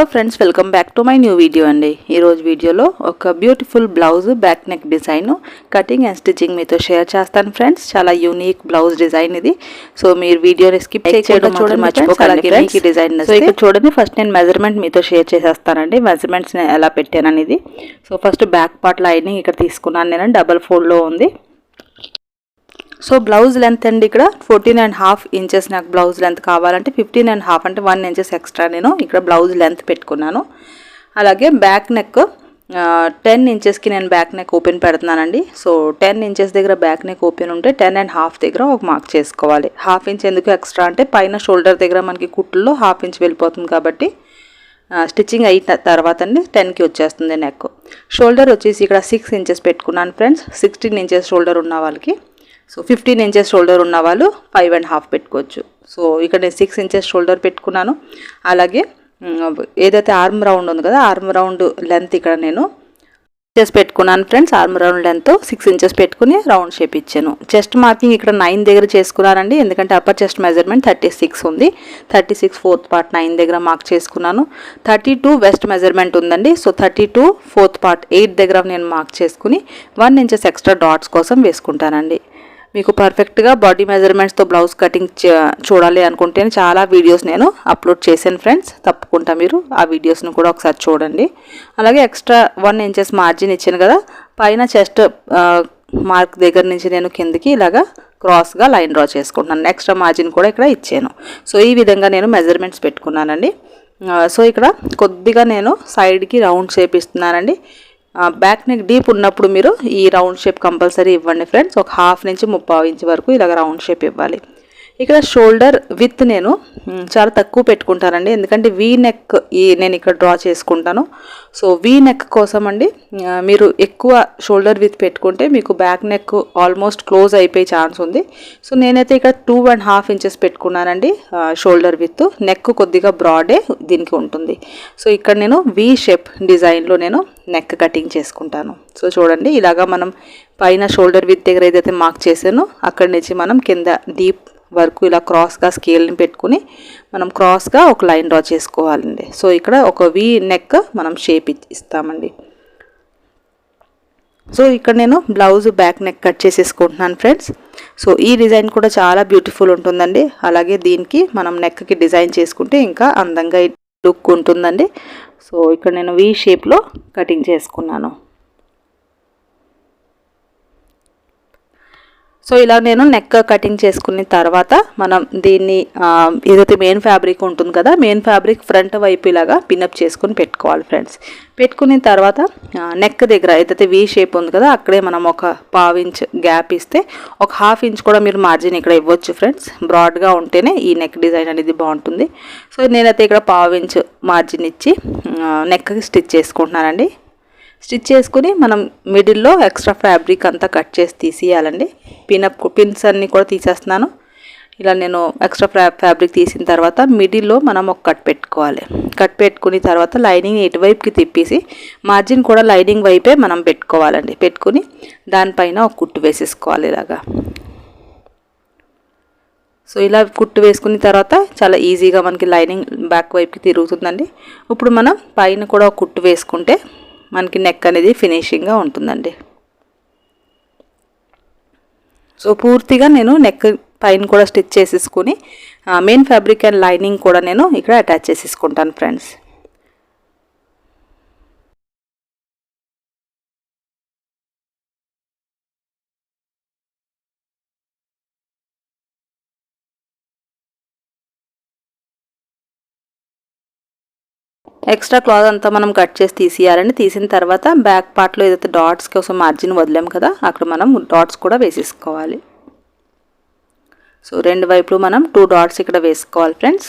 Hello friends welcome back to my new video అండి. ఈరోజు వీడియోలో ఒక beautiful blouse back neck design cutting and stitching మీతో share చేస్తాను ఫ్రెండ్స్ చాలా యూనిక్ బ్లౌజ్ డిజైన్ ఇది. సో మీరు వీడియోని స్కిప్ చేయడం చూడండి మర్చిపోకండి డిజైన్ సో ఇక్కడ చూడండి ఫస్ట్ నేను మెజర్మెంట్ మీతో షేర్ చేసేస్తానండి. మెజర్మెంట్స్ ఎలా పెట్టాను అనేది so first back part lining ఇక్కడ తీసుకున్నాను నేను డబల్ ఫోల్డ్లో ఉంది. సో బ్లౌజ్ లెంత్ అండి ఇక్కడ ఫోర్టీన్ అండ్ హాఫ్ ఇంచెస్ నాకు బ్లౌజ్ లెంత్ కావాలంటే ఫిఫ్టీన్ అండ్ హాఫ్ అంటే వన్ ఇంచెస్ ఎక్స్ట్రా నేను ఇక్కడ బ్లౌజ్ లెంత్ పెట్టుకున్నాను. అలాగే బ్యాక్ నెక్ టెన్ ఇంచెస్కి నేను బ్యాక్ నెక్ ఓపెన్ పెడుతున్నానండి. సో టెన్ ఇంచెస్ దగ్గర బ్యాక్ నెక్ ఓపెన్ ఉంటే టెన్ అండ్ హాఫ్ దగ్గర ఒక మార్క్ చేసుకోవాలి. హాఫ్ ఇంచ్ ఎందుకు ఎక్స్ట్రా అంటే పైన షోల్డర్ దగ్గర మనకి కుట్టుల్లో హాఫ్ ఇంచ్ వెళ్ళిపోతుంది కాబట్టి స్టిచ్చింగ్ అయిన తర్వాత అండి టెన్కి వచ్చేస్తుంది నెక్. షోల్డర్ వచ్చేసి ఇక్కడ సిక్స్ ఇంచెస్ పెట్టుకున్నాను ఫ్రెండ్స్. సిక్స్టీన్ ఇంచెస్ షోల్డర్ ఉన్న వాళ్ళకి. సో ఫిఫ్టీన్ ఇంచెస్ షోల్డర్ ఉన్న వాళ్ళు ఫైవ్ అండ్ హాఫ్ పెట్టుకోవచ్చు. సో ఇక్కడ నేను సిక్స్ ఇంచెస్ షోల్డర్ పెట్టుకున్నాను. అలాగే ఏదైతే ఆర్మ్ రౌండ్ ఉంది కదా ఆర్మ్ రౌండ్ లెంత్ ఇక్కడ నేను ఇంచెస్ పెట్టుకున్నాను friends arm round length six inches పెట్టుకుని రౌండ్ షేప్ ఇచ్చాను. చెస్ట్ మార్కింగ్ ఇక్కడ నైన్ దగ్గర చేసుకున్నానండి. ఎందుకంటే upper chest measurement thirty six ఉంది. Thirty six fourth part nine దగ్గర మార్క్ చేసుకున్నాను. థర్టీ టూ వెస్ట్ మెజర్మెంట్ ఉందండి. So thirty two fourth part eight దగ్గర నేను మార్క్ చేసుకుని వన్ ఇంచెస్ ఎక్స్ట్రా డాట్స్ కోసం వేసుకుంటానండి. మీకు పర్ఫెక్ట్గా బాడీ మెజర్మెంట్స్తో బ్లౌజ్ కటింగ్ చూడాలి అనుకుంటే చాలా వీడియోస్ నేను అప్లోడ్ చేశాను ఫ్రెండ్స్ తప్పకుండా మీరు ఆ వీడియోస్ను కూడా ఒకసారి చూడండి. అలాగే ఎక్స్ట్రా వన్ ఇంచెస్ మార్జిన్ ఇచ్చాను కదా పైన చెస్ట్ మార్క్ దగ్గర నుంచి నేను కిందకి ఇలాగా క్రాస్గా లైన్ డ్రా చేసుకుంటున్నాను. ఎక్స్ట్రా మార్జిన్ కూడా ఇక్కడ ఇచ్చాను. సో ఈ విధంగా నేను మెజర్మెంట్స్ పెట్టుకున్నానండి. సో ఇక్కడ కొద్దిగా నేను సైడ్కి రౌండ్ షేప్ ఇస్తున్నానండి బ్యాక్ నెక్ డీప్ ఉన్నప్పుడు మీరు ఈ రౌండ్ షేప్ కంపల్సరీ ఇవ్వండి ఫ్రెండ్స్ ఒక హాఫ్ నుంచి ముప్పావు ఇంచ్ వరకు ఇలాగ రౌండ్ షేప్ ఇవ్వాలి. ఇక్కడ షోల్డర్ విత్ నేను చాలా తక్కువ పెట్టుకుంటానండి. ఎందుకంటే వీ నెక్ ఈ నేను ఇక్కడ డ్రా చేసుకుంటాను. సో వీ నెక్ కోసం అండి మీరు ఎక్కువ షోల్డర్ విత్ పెట్టుకుంటే మీకు బ్యాక్ నెక్ ఆల్మోస్ట్ క్లోజ్ అయిపోయే ఛాన్స్ ఉంది. సో నేనైతే ఇక్కడ టూ అండ్ హాఫ్ ఇంచెస్ పెట్టుకున్నానండి షోల్డర్ విత్ నెక్ కొద్దిగా బ్రాడే దీనికి ఉంటుంది. సో ఇక్కడ నేను వీ షేప్ డిజైన్లో నేను నెక్ కటింగ్ చేసుకుంటాను. సో చూడండి ఇలాగా మనం పైన షోల్డర్ విత్ దగ్గర ఏదైతే మార్క్ చేసానో అక్కడి నుంచి మనం కింద డీప్ వరకు ఇలా క్రాస్గా స్కేల్ని పెట్టుకుని మనం క్రాస్గా ఒక లైన్ డ్రా చేసుకోవాలండి. సో ఇక్కడ ఒక వి నెక్ మనం షేప్ ఇస్తామండి. సో ఇక్కడ నేను బ్లౌజ్ బ్యాక్ నెక్ కట్ చేసేసుకుంటున్నాను ఫ్రెండ్స్ సో ఈ డిజైన్ కూడా చాలా బ్యూటిఫుల్ ఉంటుందండి. అలాగే దీనికి మనం నెక్కి డిజైన్ చేసుకుంటే ఇంకా అందంగా లుక్ ఉంటుందండి. సో ఇక్కడ నేను వి షేప్లో కటింగ్ చేసుకున్నాను. సో ఇలా నేను నెక్ కటింగ్ చేసుకున్న తర్వాత మనం దీన్ని ఏదైతే మెయిన్ ఫ్యాబ్రిక్ ఉంటుంది కదా మెయిన్ ఫ్యాబ్రిక్ ఫ్రంట్ వైపు ఇలాగా పిన్అప్ చేసుకుని పెట్టుకోవాలి ఫ్రెండ్స్ పెట్టుకున్న తర్వాత నెక్ దగ్గర ఏదైతే వీ షేప్ ఉంది కదా అక్కడే మనం ఒక పావు ఇంచ్ గ్యాప్ ఇస్తే ఒక హాఫ్ ఇంచ్ కూడా మీరు మార్జిన్ ఇక్కడ ఇవ్వచ్చు ఫ్రెండ్స్ బ్రాడ్గా ఉంటేనే ఈ నెక్ డిజైన్ అనేది బాగుంటుంది. సో నేనైతే ఇక్కడ పావు ఇంచ్ మార్జిన్ ఇచ్చి నెక్కి స్టిచ్ చేసుకుంటున్నానండి. స్టిచ్ చేసుకుని మనం మిడిల్లో ఎక్స్ట్రా ఫ్యాబ్రిక్ అంతా కట్ చేసి తీసేయాలండి. పినప్ పిన్స్ అన్నీ కూడా తీసేస్తున్నాను. ఇలా నేను ఎక్స్ట్రా ఫ్యా ఫ్యాబ్రిక్ తీసిన తర్వాత మిడిల్లో మనం ఒక కట్ పెట్టుకోవాలి. కట్ పెట్టుకుని తర్వాత లైనింగ్ ఇటువైపుకి తిప్పేసి మార్జిన్ కూడా లైనింగ్ వైపే మనం పెట్టుకోవాలండి. పెట్టుకుని దానిపైన ఒక కుట్టు వేసేసుకోవాలి ఇలాగా. సో ఇలా కుట్టు వేసుకున్న తర్వాత చాలా ఈజీగా మనకి లైనింగ్ బ్యాక్ వైపుకి తిరుగుతుందండి. ఇప్పుడు మనం పైన కూడా ఒక కుట్టు వేసుకుంటే మనకి నెక్ అనేది ఫినిషింగ్గా ఉంటుందండి. సో పూర్తిగా నేను నెక్ పైన కూడా స్టిచ్ చేసేసుకుని మెయిన్ ఫ్యాబ్రిక్ అండ్ లైనింగ్ కూడా నేను ఇక్కడ అటాచ్ చేసేసుకుంటాను ఫ్రెండ్స్ ఎక్స్ట్రా క్లాత్ అంతా మనం కట్ చేసి తీసేయాలండి. తీసిన తర్వాత బ్యాక్ పార్ట్లో ఏదైతే డాట్స్ కోసం మార్జిన్ వదిలాం కదా అక్కడ మనం డాట్స్ కూడా వేసేసుకోవాలి. సో రెండు వైపులు మనం టూ డాట్స్ ఇక్కడ వేసుకోవాలి ఫ్రెండ్స్.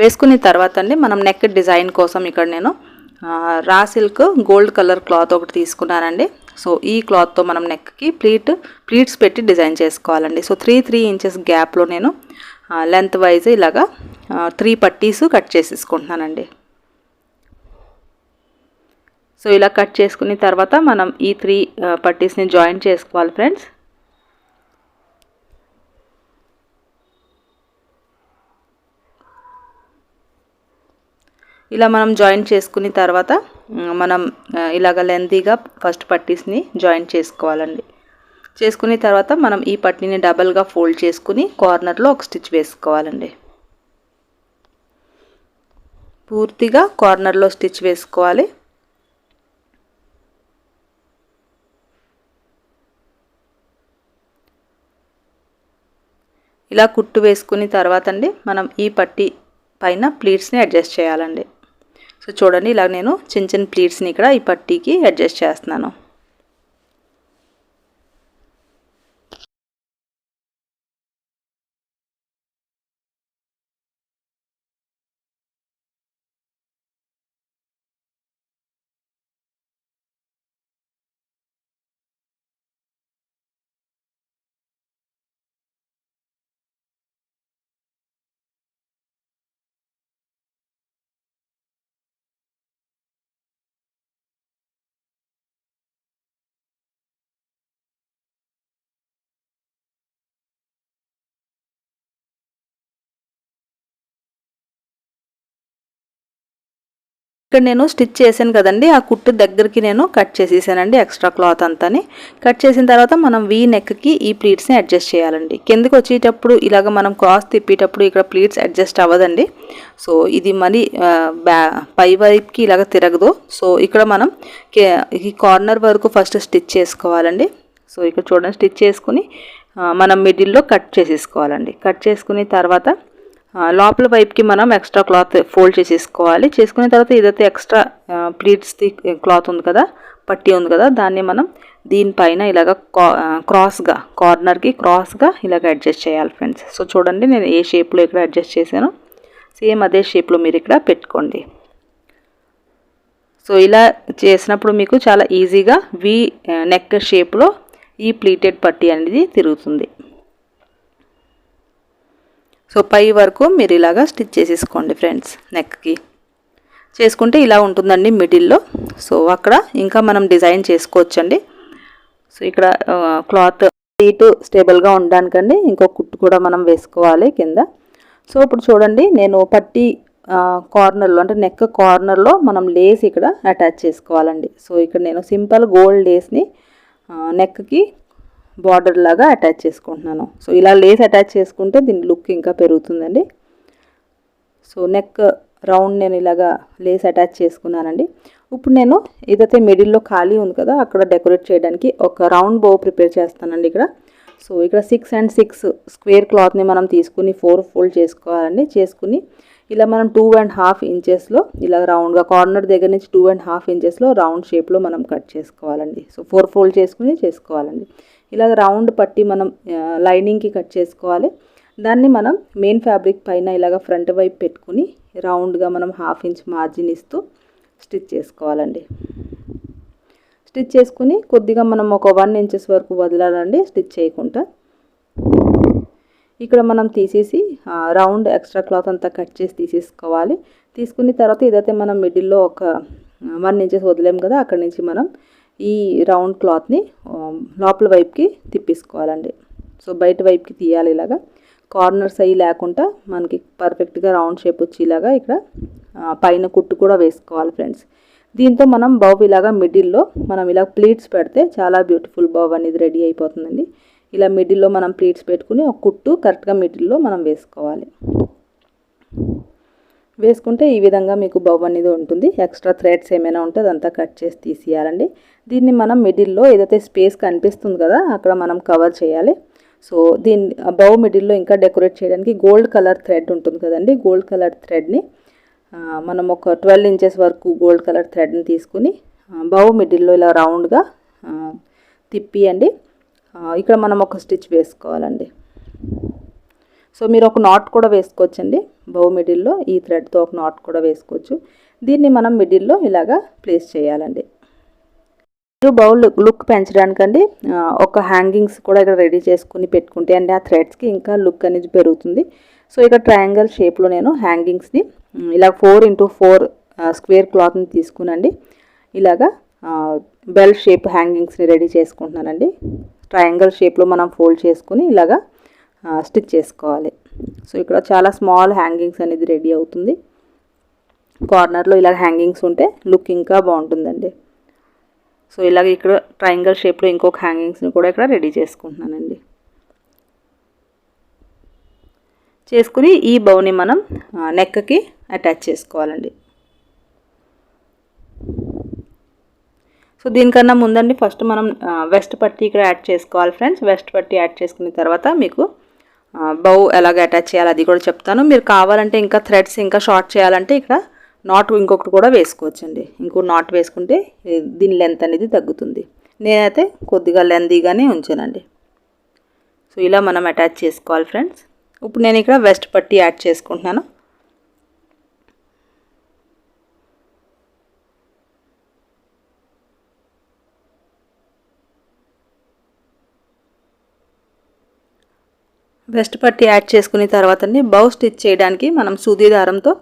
వేసుకున్న తర్వాత అండి మనం నెక్ డిజైన్ కోసం ఇక్కడ నేను raw silk gold colour cloth ఒకటి తీసుకున్నానండి. సో ఈ క్లాత్తో మనం నెక్కి ప్లీట్ ప్లీట్స్ పెట్టి డిజైన్ చేసుకోవాలండి. సో త్రీ త్రీ ఇంచెస్ గ్యాప్లో నేను లెంత్ వైజ్ ఇలాగా త్రీ పట్టీస్ కట్ చేసేసుకుంటున్నానండి. సో ఇలా కట్ చేసుకున్న తర్వాత మనం ఈ త్రీ పట్టీస్ని జాయిన్ చేసుకోవాలి ఫ్రెండ్స్. ఇలా మనం జాయిన్ చేసుకున్న తర్వాత మనం ఇలాగ లెంతీగా ఫస్ట్ పట్టీస్ని జాయిన్ చేసుకోవాలండి. చేసుకున్న తర్వాత మనం ఈ పట్టీని డబల్గా ఫోల్డ్ చేసుకుని కార్నర్లో ఒక స్టిచ్ వేసుకోవాలండి. పూర్తిగా కార్నర్లో స్టిచ్ వేసుకోవాలి. ఇలా కుట్టు వేసుకుని తర్వాత అండి మనం ఈ పట్టి పైన ప్లీట్స్ని అడ్జస్ట్ చేయాలండి. సో చూడండి ఇలా నేను చిన్న చిన్న ప్లీట్స్ని ఇక్కడ ఈ పట్టీకి అడ్జస్ట్ చేస్తున్నాను. ఇక్కడ నేను స్టిచ్ చేశాను కదండి. ఆ కుట్టు దగ్గరికి నేను కట్ చేసేసానండి ఎక్స్ట్రా క్లాత్ అంతాని. కట్ చేసిన తర్వాత మనం వీ నెక్కి ఈ ప్లీట్స్ని అడ్జస్ట్ చేయాలండి. కిందకి వచ్చేటప్పుడు ఇలాగ మనం క్రాస్ తిప్పేటప్పుడు ఇక్కడ ప్లీట్స్ అడ్జస్ట్ అవ్వదండి. సో ఇది మరి బ్యా పై వైపుకి ఇలాగ తిరగదు. సో ఇక్కడ మనం ఈ కార్నర్ వరకు ఫస్ట్ స్టిచ్ చేసుకోవాలండి. సో ఇక్కడ చూడండి స్టిచ్ చేసుకుని మనం మిడిల్లో కట్ చేసేసుకోవాలండి. కట్ చేసుకుని తర్వాత లోపల వైపుకి మనం ఎక్స్ట్రా క్లాత్ ఫోల్డ్ చేసేసుకోవాలి. చేసుకున్న తర్వాత ఏదైతే ఎక్స్ట్రా ప్లీట్స్ది క్లాత్ ఉంది కదా పట్టి ఉంది కదా దాన్ని మనం దీనిపైన ఇలాగ క్రాస్గా కార్నర్కి క్రాస్గా ఇలాగ అడ్జస్ట్ చేయాలి ఫ్రెండ్స్. సో చూడండి నేను ఏ షేప్లో ఇక్కడ అడ్జస్ట్ చేశాను. సేమ్ అదే షేప్లో మీరు ఇక్కడ పెట్టుకోండి. సో ఇలా చేసినప్పుడు మీకు చాలా ఈజీగా వి నెక్ షేప్లో ఈ ప్లీటెడ్ పట్టి అనేది తిరుగుతుంది. సో పై వరకు మీరు ఇలాగా స్టిచ్ చేసేసుకోండి ఫ్రెండ్స్ నెక్కి చేసుకుంటే ఇలా ఉంటుందండి మిడిల్లో. సో అక్కడ ఇంకా మనం డిజైన్ చేసుకోవచ్చండి. సో ఇక్కడ క్లాత్ సీటు స్టేబుల్గా ఉండడానికండి ఇంకో కుట్టు కూడా మనం వేసుకోవాలి కింద. సో ఇప్పుడు చూడండి నేను పట్టి కార్నర్లో అంటే నెక్ కార్నర్లో మనం లేస్ ఇక్కడ అటాచ్ చేసుకోవాలండి. సో ఇక్కడ నేను సింపుల్ గోల్డ్ లేస్ని నెక్కి బార్డర్ లాగా అటాచ్ చేసుకుంటున్నాను. సో ఇలా లేస్ అటాచ్ చేసుకుంటే దీని లుక్ ఇంకా పెరుగుతుందండి. సో నెక్ రౌండ్ నేను ఇలాగా లేస్ అటాచ్ చేసుకున్నానండి. ఇప్పుడు నేను ఏదైతే మిడిల్లో ఖాళీ ఉంది కదా అక్కడ డెకరేట్ చేయడానికి ఒక రౌండ్ బో ప్రిపేర్ చేస్తానండి ఇక్కడ. సో ఇక్కడ సిక్స్ అండ్ సిక్స్ స్క్వేర్ క్లాత్ని మనం తీసుకుని ఫోర్ ఫోల్డ్ చేసుకోవాలండి. చేసుకుని ఇలా మనం టూ అండ్ హాఫ్ ఇంచెస్లో ఇలా రౌండ్గా కార్నర్ దగ్గర నుంచి టూ అండ్ హాఫ్ ఇంచెస్లో రౌండ్ షేప్లో మనం కట్ చేసుకోవాలండి. సో ఫోర్ ఫోల్డ్ చేసుకుని చేసుకోవాలండి. ఇలాగ రౌండ్ పట్టి మనం లైనింగ్కి కట్ చేసుకోవాలి. దాన్ని మనం మెయిన్ ఫ్యాబ్రిక్ పైన ఇలాగ ఫ్రంట్ వైపు పెట్టుకుని రౌండ్గా మనం హాఫ్ ఇంచ్ మార్జిన్ ఇస్తూ స్టిచ్ చేసుకోవాలండి. స్టిచ్ చేసుకుని కొద్దిగా మనం ఒక వన్ ఇంచెస్ వరకు వదలాలండి స్టిచ్ చేయకుండా. ఇక్కడ మనం తీసేసి రౌండ్ ఎక్స్ట్రా క్లాత్ అంతా కట్ చేసి తీసేసుకోవాలి. తీసుకున్న తర్వాత ఇదైతే మనం మిడిల్లో ఒక వన్ ఇంచెస్ వదిలేం కదా అక్కడి నుంచి మనం ఈ రౌండ్ క్లాత్ని లోపల వైపుకి తిప్పేసుకోవాలండి. సో బయట వైపుకి తీయాలి ఇలాగా. కార్నర్స్ అయ్యి లేకుండా మనకి పర్ఫెక్ట్గా రౌండ్ షేప్ వచ్చేలాగా ఇక్కడ పైన కుట్టు కూడా వేసుకోవాలి ఫ్రెండ్స్. దీంతో మనం బౌ ఇలాగా మిడిల్లో మనం ఇలా ప్లీట్స్ పెడితే చాలా బ్యూటిఫుల్ బౌ అనేది రెడీ అయిపోతుందండి. ఇలా మిడిల్లో మనం ప్లీట్స్ పెట్టుకుని ఒక కుట్టు కరెక్ట్గా మిడిల్లో మనం వేసుకోవాలి. వేసుకుంటే ఈ విధంగా మీకు బౌ అనేది ఉంటుంది. ఎక్స్ట్రా థ్రెడ్స్ ఏమైనా ఉంటే అదంతా కట్ చేసి తీసేయాలండి. దీన్ని మనం మిడిల్లో ఏదైతే స్పేస్ కనిపిస్తుంది కదా అక్కడ మనం కవర్ చేయాలి. సో దీన్ని బౌ మిడిల్లో ఇంకా డెకరేట్ చేయడానికి గోల్డ్ కలర్ థ్రెడ్ ఉంటుంది కదండి. గోల్డ్ కలర్ థ్రెడ్ని మనం ఒక ట్వెల్వ్ ఇంచెస్ వరకు గోల్డ్ కలర్ థ్రెడ్ని తీసుకుని బౌ మిడిల్లో ఇలా రౌండ్గా తిప్పియండి. ఇక్కడ మనం ఒక స్టిచ్ వేసుకోవాలండి. సో మీరు ఒక నాట్ కూడా వేసుకోవచ్చండి. బౌ మిడిల్లో ఈ థ్రెడ్తో ఒక నాట్ కూడా వేసుకోవచ్చు. దీన్ని మనం మిడిల్లో ఇలాగా ప్లేస్ చేయాలండి. మీరు బౌల్ లుక్ పెంచడానికండి ఒక హ్యాంగింగ్స్ కూడా ఇక్కడ రెడీ చేసుకుని పెట్టుకుంటే అండి ఆ థ్రెడ్స్కి ఇంకా లుక్ అనేది పెరుగుతుంది. సో ఇక్కడ ట్రయాంగల్ షేప్లో నేను హ్యాంగింగ్స్ని ఇలా ఫోర్ ఇంటూ ఫోర్ స్క్వేర్ క్లాత్ని తీసుకునండి. ఇలాగా బెల్ షేప్ హ్యాంగింగ్స్ని రెడీ చేసుకుంటున్నానండి. ట్రయాంగల్ షేప్లో మనం ఫోల్డ్ చేసుకుని ఇలాగా స్టిచ్ చేసుకోవాలి. సో ఇక్కడ చాలా స్మాల్ హ్యాంగింగ్స్ అనేది రెడీ అవుతుంది. కార్నర్లో ఇలా హ్యాంగింగ్స్ ఉంటే లుక్ ఇంకా బాగుంటుందండి. సో ఇలాగ ఇక్కడ ట్రయాంగల్ షేప్లో ఇంకొక హ్యాంగింగ్స్ని కూడా ఇక్కడ రెడీ చేసుకుంటున్నానండి. చేసుకుని ఈ బౌని మనం నెక్కి అటాచ్ చేసుకోవాలండి. సో దీనికన్నా ముందండి ఫస్ట్ మనం వెస్ట్ పట్టి ఇక్కడ యాడ్ చేసుకోవాలి ఫ్రెండ్స్ వెస్ట్ పట్టి యాడ్ చేసుకున్న తర్వాత మీకు బౌ ఎలాగ అటాచ్ చేయాలి అది కూడా చెప్తాను. మీరు కావాలంటే ఇంకా థ్రెడ్స్ ఇంకా షార్ట్ చేయాలంటే ఇక్కడ నాట్ ఇంకొకటి కూడా వేసుకోవచ్చండి. ఇంకో నాట్ వేసుకుంటే దీని లెంత్ అనేది తగ్గుతుంది. నేనైతే కొద్దిగా లెందీగానే ఉంచానండి. సో ఇలా మనం అటాచ్ చేసుకోవాలి ఫ్రెండ్స్ ఇప్పుడు నేను ఇక్కడ వెస్ట్ పట్టి యాడ్ చేసుకుంటున్నాను. వెస్ట్ పట్టి యాడ్ చేసుకున్న తర్వాత బౌ స్టిచ్ చేయడానికి మనం సూది దారంతో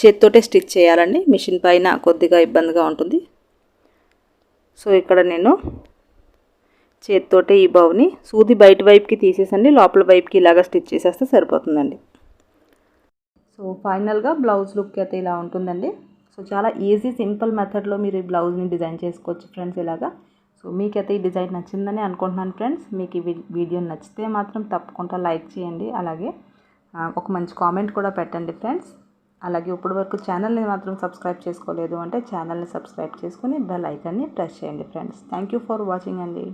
చేతితోటే స్టిచ్ చేయాలండి. మిషన్ పైన కొద్దిగా ఇబ్బందిగా ఉంటుంది. సో ఇక్కడ నేను చేతితోటే ఈ బౌని సూది బయట వైపుకి తీసేసండి. లోపల వైపుకి ఇలాగ స్టిచ్ చేసేస్తే సరిపోతుందండి. సో ఫైనల్గా బ్లౌజ్ లుక్ అయితే ఇలా ఉంటుందండి. సో చాలా ఈజీ సింపుల్ మెథడ్లో మీరు ఈ బ్లౌజ్ని డిజైన్ చేసుకోవచ్చు ఫ్రెండ్స్ ఇలాగా. సో మీకైతే ఈ డిజైన్ నచ్చిందని అనుకుంటున్నాను ఫ్రెండ్స్. మీకు ఈ వీడియో నచ్చితే మాత్రం తప్పకుండా లైక్ చేయండి. అలాగే ఒక మంచి కామెంట్ కూడా పెట్టండి ఫ్రెండ్స్. అలాగే ఇప్పటి వరకు ఛానల్ని మాత్రం సబ్స్క్రైబ్ చేసుకోలేదు అంటే ఛానల్ని సబ్స్క్రైబ్ చేసుకొని బెల్ ఐకాన్ని ప్రెస్ చేయండి friends. Thank you for watching అండి.